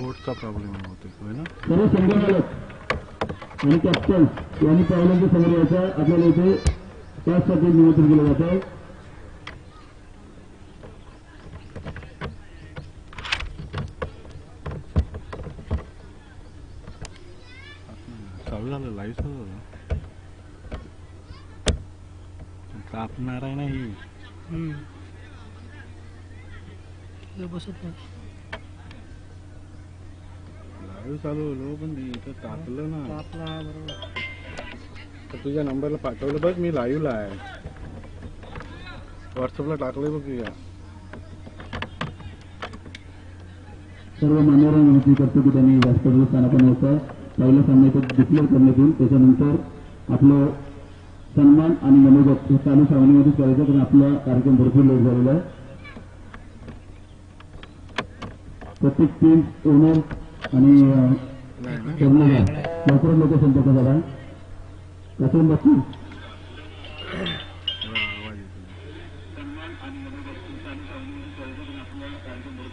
स्पोर्टचा problem होते होय ना? सर्व संघमालक आणि कॅप्टन यांनी पहिल्यांदा समोर यायचं आपल्याला इथे त्याचसाठी निमंत्रण केलं जात आहे. चालू झालं लाईव्ह चालू झालं. कापणार आहे ना ही. बसत नाही. लाईव्ह चालू होलो पण ते इथं टाकलं ना. आपला बरोबर. तर तुझ्या नंबरला पाठवलं बघ मी लाईव्हला आहे. व्हॉट्सअपला टाकलंय बघ तुझ्या सर्व मान्यवरांना विनंती करतो की त्यांनी व्यासपीठावर स्थानापन्न होतं पहिल्या सामन्याचं डिक्लेअर करण्यात येईल. त्याच्यानंतर आपलं सन्मान आणि मनोगत हे चालू सामन्यामध्येच करायचं कारण आपला कार्यक्रम भरपूर लेट झालेला आहे. प्रत्येक टीम ओनर आणि लवकरात लवकर संपर्क झाला बाकी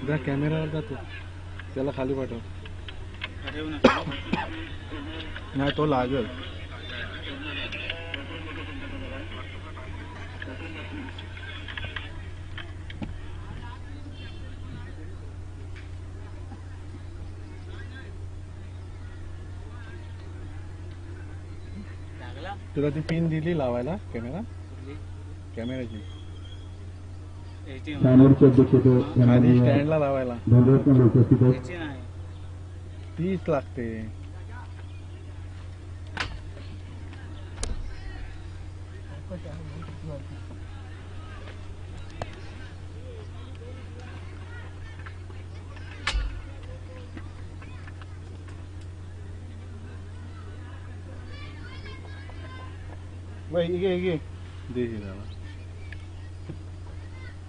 तुझ्या कॅमेरावर जातो त्याला खाली पाठव. नाही तो लागेल. तुला ती पिन दिली लावायला कॅमेरा कॅमेराची स्टँडला लावायला. तीच लागते.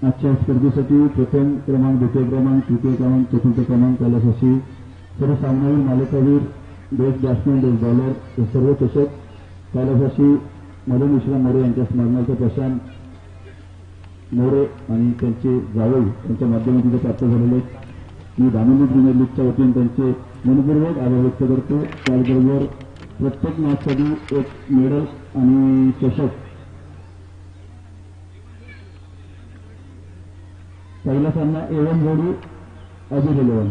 आजच्या स्पर्धेसाठी प्रथम क्रमांक द्वितीय क्रमांक तृतीय क्रमांक चतुर्थ क्रमांक कैलासाशी सर्व सामनावीर मालिकावीर बेस्ट बॅट्समॅन बेस्ट बॉलर हे सर्व चषक कैलासाशी मदन विश्राम मोरे यांच्या स्मरणार्थ प्रशांत मोरे आणि त्यांचे जावई यांच्या माध्यमातून ते प्राप्त झालेले आहेत. मी दामिनी प्रीमियर लीगच्या वतीने त्यांचे मनपूर्वक आभार व्यक्त करतो. त्याचबरोबर प्रत्येक मॅचसाठी एक मेडल आणि चषक. पहिला सामना एवन जोडी अजित इलेवन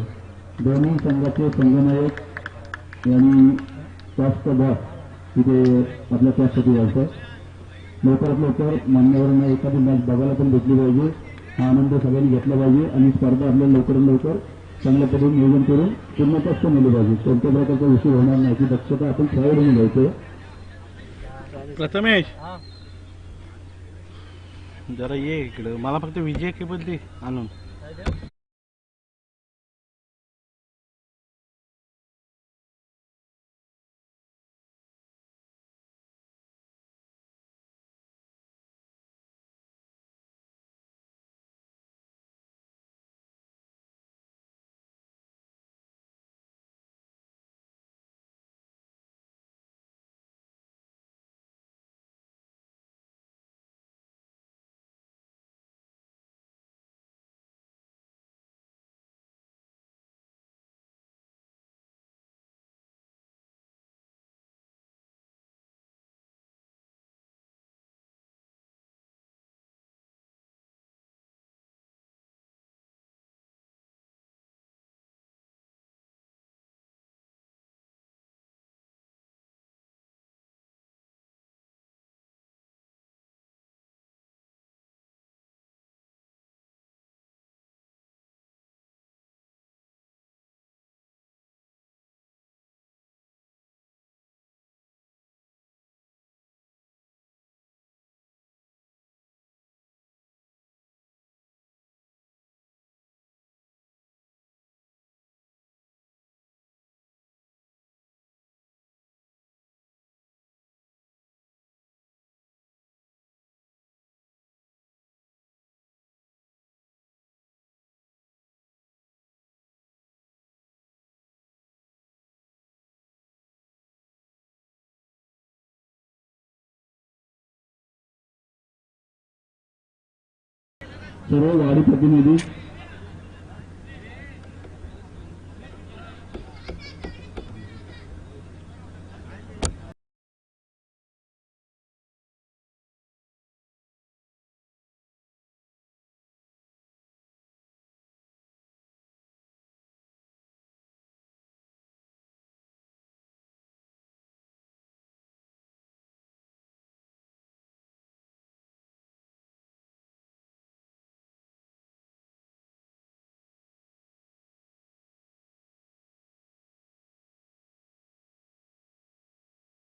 दोन्ही संघाचे संघनायक यांनी टॉस भाग तिथे आपल्या त्यासाठी जायचं लवकरात लवकर मान्यवरांना एखादी मॅच बघायला पण भेटली पाहिजे. हा आनंद सगळ्यांनी घेतला पाहिजे आणि स्पर्धा आपल्याला लवकरात लवकर चांगल्या पद्धतीने नियोजन करून पूर्णतः पण नेली पाहिजे. कोणत्या प्रकारचा विषय होणार नाही दक्षता आपण खेळाडूने घ्यायचं प्रथमेश. जरा ये इकडं. मला फक्त विजय केबल दे आणून. सर्व वाडी प्रतिनिधी